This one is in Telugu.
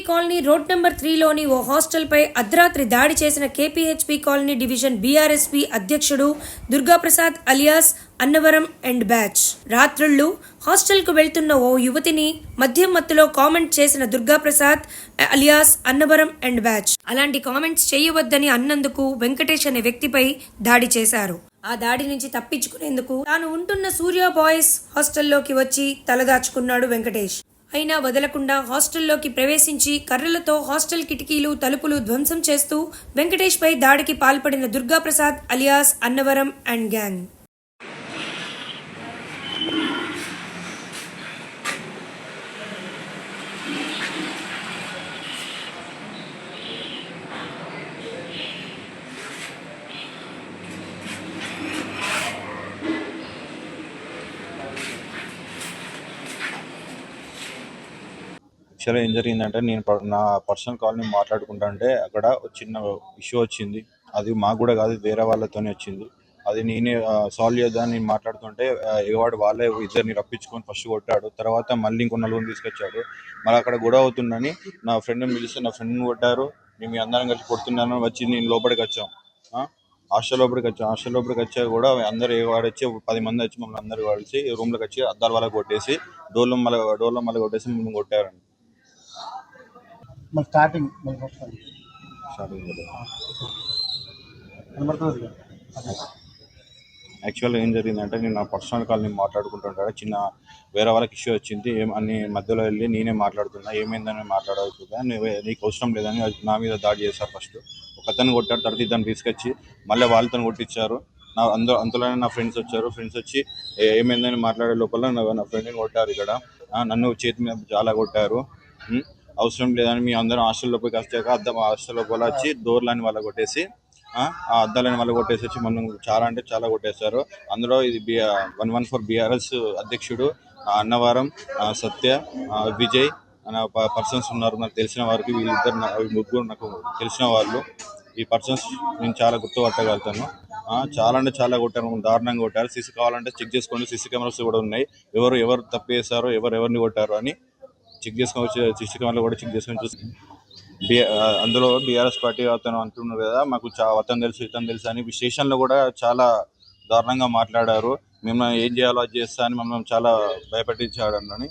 కాలనీ రోడ్ నెంబర్ త్రీలోని ఓ హాస్టల్పై అర్ధరాత్రి దాడి చేసిన కేపీహెచ్పి కాలనీ డివిజన్ బీఆర్ఎస్పీ అధ్యక్షుడు Durgaprasad alias Annavaram and batch. రాత్రుళ్ళు హాస్టల్కు వెళ్తున్న ఓ యువతిని మద్యం మత్తులో కామెంట్ చేసిన Durgaprasad alias Annavaram and batch. అలాంటి కామెంట్స్ చేయవద్దని అన్నందుకు వెంకటేష్ అనే వ్యక్తిపై దాడి చేశారు. ఆ దాడి నుంచి తప్పించుకునేందుకు తాను ఉంటున్న సూర్య బాయ్స్ హాస్టల్లోకి వచ్చి తలదాచుకున్నాడు వెంకటేష్. అయినా వదలకుండా హాస్టల్లోకి ప్రవేశించి కర్రలతో హాస్టల్ కిటికీలు తలుపులు ధ్వంసం చేస్తూ వెంకటేష్పై దాడికి పాల్పడిన Durgaprasad alias Annavaram and gang. యాక్చువల్గా ఏం జరిగిందంటే నేను నా పర్సనల్ కాల్ని మాట్లాడుకుంటా అక్కడ చిన్న ఇష్యూ వచ్చింది. అది మాకు కూడా కాదు వేరే వాళ్ళతోనే వచ్చింది. అది నేనే సాల్వ్ చేద్దామని నేను మాట్లాడుతుంటే ఎగవాడు వాళ్ళే ఇద్దరిని రప్పించుకొని ఫస్ట్ కొట్టాడు. తర్వాత మళ్ళీ ఇంకో నలుగురిని తీసుకొచ్చాడు. మరి అక్కడ గొడవ అవుతుందని నా ఫ్రెండ్ని పిలిస్తే నా ఫ్రెండ్ని కొట్టారు. మేము అందరం కలిసి కొడుతున్నాను వచ్చి నేను లోపలికి వచ్చాం. ఆ? హాస్టల్ లోపలికి వచ్చాం. హాస్టల్ లోపలికి వచ్చా కూడా అందరు ఎగవాడు వచ్చి పది మంది వచ్చి మమ్మల్ని అందరూ కలిసి రూమ్లోకి వచ్చి అద్దాల వాళ్ళకి కొట్టేసి డోర్లో మళ్ళీ డోర్లో మళ్ళీ కొట్టేసి మమ్మల్ని కొట్టారండి మన స్టార్టింగ్ మన ఫస్ట్. కనబడుతుంది. యాక్చువల్గా ఏం జరిగిందంటే నేను నా పర్సనల్ కాల్ నేను మాట్లాడుకుంటుంటాడు. చిన్న వేరే వాళ్ళకి ఇష్యూ వచ్చింది. ఏం అని మధ్యలో వెళ్ళి నేనే మాట్లాడుతున్నా. ఏమైందని మాట్లాడవుతుందా నువ్వు నీకు అవసరం లేదని నా మీద దాడి చేశారు ఫస్ట్ ఒక అతను కొట్టాడు తర్వాత ఇద్దరిని తీసుకొచ్చి మళ్ళీ వాళ్ళతో కొట్టించారు. నా అందు అంతలోనే నా ఫ్రెండ్స్ వచ్చారు. ఫ్రెండ్స్ వచ్చి "ఏ- ఏమైందని మాట్లాడే లోపల నా ఫ్రెండ్ని కొట్టారు ఇక్కడ. నన్ను చేతి మీద చాలా కొట్టారు? అవసరం లేదని మీ అందరం హాస్టల్లో పోయి వచ్చాక అద్దం హాస్టల్లో పోలా వచ్చి డోర్లని వాళ్ళ కొట్టేసి ఆ అద్దాలని వల్ల కొట్టేసి వచ్చి మనం చాలా అంటే చాలా కొట్టేశారు. అందులో ఇది B one one four BRS అధ్యక్షుడు అన్నవరం సత్య విజయ్ అనే పర్సన్స్ ఉన్నారు. నాకు తెలిసిన వారికి వీళ్ళిద్దరు ముగ్గురు నాకు తెలిసిన వాళ్ళు. ఈ పర్సన్స్ నేను చాలా గుర్తుపట్టగలుగుతాను. ఆ, చాలా అంటే చాలా కొట్టారు దారుణంగా కొట్టారు. సీసీ కావాలంటే చెక్ చేసుకోండి సీసీ కెమెరాస్ కూడా ఉన్నాయి. ఎవరు ఎవరు తప్పు చేశారో ఎవరు ఎవరిని కొట్టారు అని చెక్ చేసుకొని వచ్చి కూడా చెక్ చేసుకొని చూసి బి అందులో బీఆర్ఎస్ పార్టీ అతను అంటున్నారు కదా మాకు చా అతను తెలుసు ఇతను తెలుసు అని స్టేషన్లో కూడా చాలా దారుణంగా మాట్లాడారు. మిమ్మల్ని ఏం చేయాలో అది చేస్తా అని మమ్మల్ని చాలా భయపెట్టించాడు అని